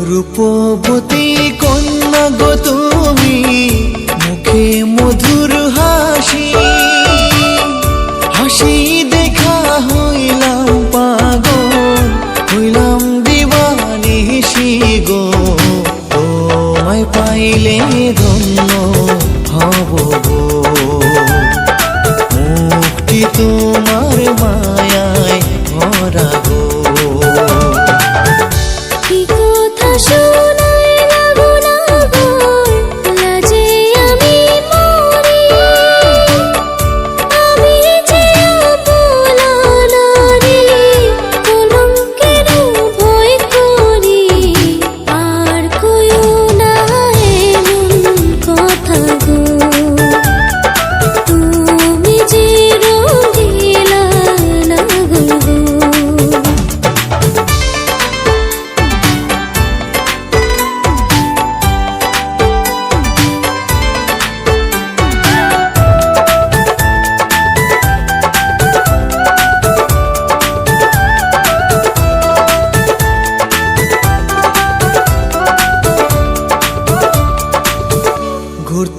কোটি কন্যা গো তুমি, মুখে মধুর হাসি হাসি দেখা হইলাম পাগল, হইলাম দিবানিসি গো। তোমায় পাইলে ধন্য হব গো। মুক্তি তোমার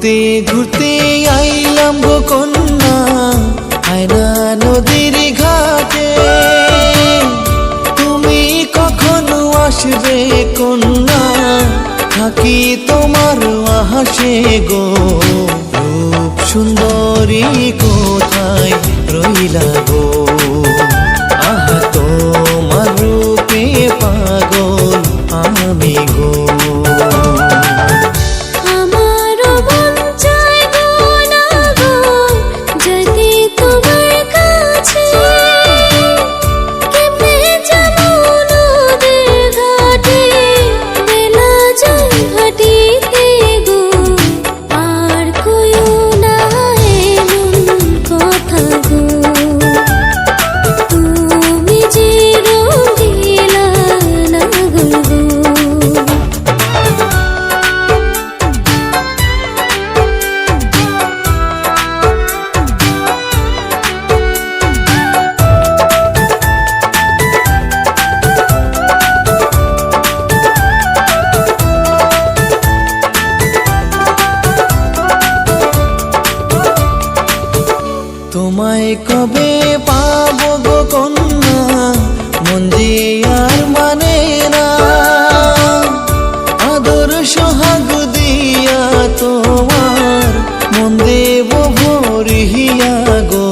ঘুরতে ঘুরতে আইলাম গো কন্যা। আয়না নদীর ঘাটে। তুমি কখনো আসবে কন্যা? থাকি তোমার আহাসে গো। রূপ সুন্দরী কোথায় রইলা গো? কবে পাব গো কন্যা? আর মানে না আদর সোহাগ দিয়া তোমার মন দেব গো।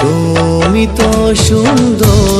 তুমি তো সুন্দর